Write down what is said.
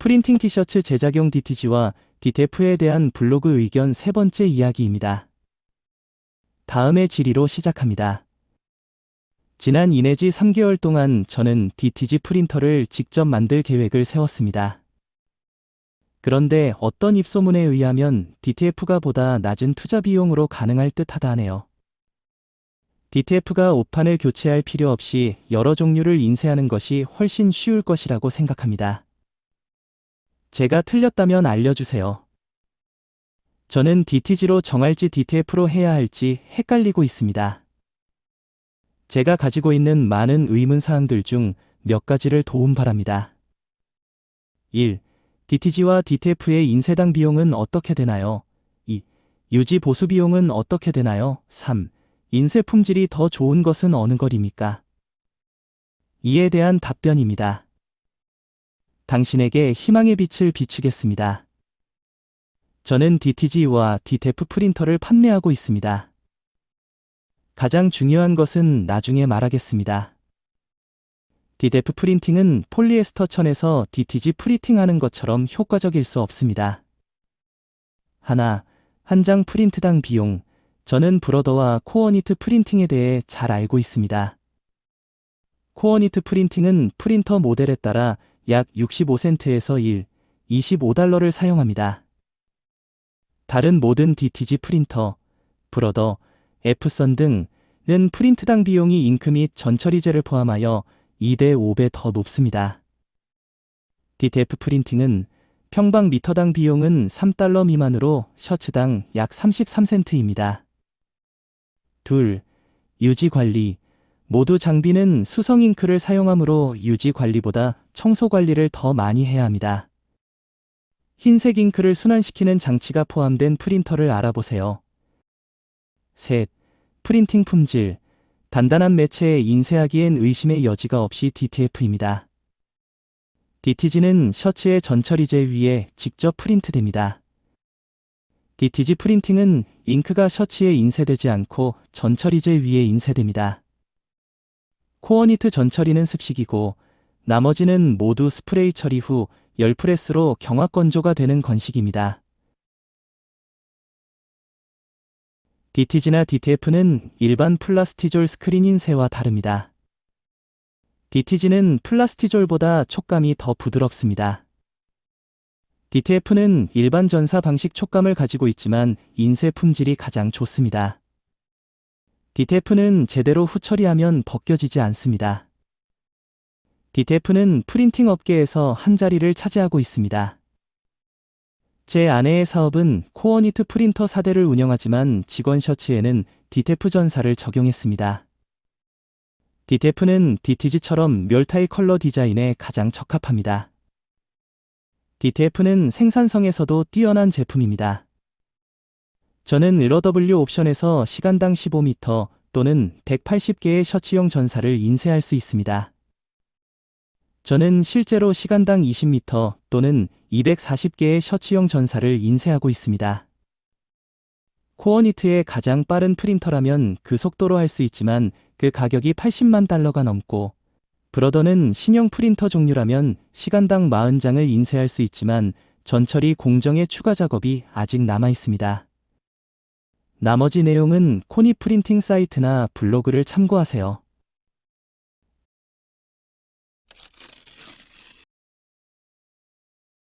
프린팅 티셔츠 제작용 DTG와 DTF에 대한 블로그 의견 세 번째 이야기입니다. 다음의 질의로 시작합니다. 지난 2 내지 3개월 동안 저는 DTG 프린터를 직접 만들 계획을 세웠습니다. 그런데 어떤 입소문에 의하면 DTF가 보다 낮은 투자 비용으로 가능할 듯 하다 하네요. DTF가 오판을 교체할 필요 없이 여러 종류를 인쇄하는 것이 훨씬 쉬울 것이라고 생각합니다. 제가 틀렸다면 알려주세요. 저는 DTG로 정할지 DTF로 해야 할지 헷갈리고 있습니다. 제가 가지고 있는 많은 의문 사항들 중 몇 가지를 도움 바랍니다. 1. DTG와 DTF의 인쇄당 비용은 어떻게 되나요? 2. 유지 보수 비용은 어떻게 되나요? 3. 인쇄 품질이 더 좋은 것은 어느 것입니까? 이에 대한 답변입니다. 당신에게 희망의 빛을 비추겠습니다. 저는 DTG와 DTF 프린터를 판매하고 있습니다. 가장 중요한 것은 나중에 말하겠습니다. DTF 프린팅은 폴리에스터 천에서 DTG 프리팅하는 것처럼 효과적일 수 없습니다. 하나, 한 장 프린트당 비용. 저는 브러더와 코어니트 프린팅에 대해 잘 알고 있습니다. 코어니트 프린팅은 프린터 모델에 따라 약 65센트에서 1, 25달러를 사용합니다. 다른 모든 DTG 프린터, 브러더, F선 등은 프린트당 비용이 잉크 및 전처리제를 포함하여 2대 5배 더 높습니다. DTF 프린팅은 평방 미터당 비용은 3달러 미만으로 셔츠당 약 33센트입니다. 둘, 유지 관리. 모두 장비는 수성 잉크를 사용하므로 유지 관리보다 청소 관리를 더 많이 해야 합니다. 흰색 잉크를 순환시키는 장치가 포함된 프린터를 알아보세요. 셋, 프린팅 품질. 단단한 매체에 인쇄하기엔 의심의 여지가 없이 DTF입니다. DTG는 셔츠의 전처리제 위에 직접 프린트됩니다. DTG 프린팅은 잉크가 셔츠에 인쇄되지 않고 전처리제 위에 인쇄됩니다. 코어니트 전 처리는 습식이고 나머지는 모두 스프레이 처리 후 열프레스로 경화 건조가 되는 건식입니다. DTG나 DTF는 일반 플라스티졸 스크린 인쇄와 다릅니다. DTG는 플라스티졸보다 촉감이 더 부드럽습니다. DTF는 일반 전사 방식 촉감을 가지고 있지만 인쇄 품질이 가장 좋습니다. DTF는 제대로 후처리하면 벗겨지지 않습니다. DTF는 프린팅 업계에서 한 자리를 차지하고 있습니다. 제 아내의 사업은 코어니트 프린터 4대를 운영하지만 직원 셔츠에는 DTF 전사를 적용했습니다. DTF는 DTG처럼 멸타의 컬러 디자인에 가장 적합합니다. DTF는 생산성에서도 뛰어난 제품입니다. 저는 RW 옵션에서 시간당 15m 또는 180개의 셔츠용 전사를 인쇄할 수 있습니다. 저는 실제로 시간당 20m 또는 240개의 셔츠용 전사를 인쇄하고 있습니다. 코어니트의 가장 빠른 프린터라면 그 속도로 할 수 있지만 그 가격이 80만 달러가 넘고 브러더는 신형 프린터 종류라면 시간당 40장을 인쇄할 수 있지만 전처리 공정의 추가 작업이 아직 남아 있습니다. 나머지 내용은 코니 프린팅 사이트나 블로그를 참고하세요.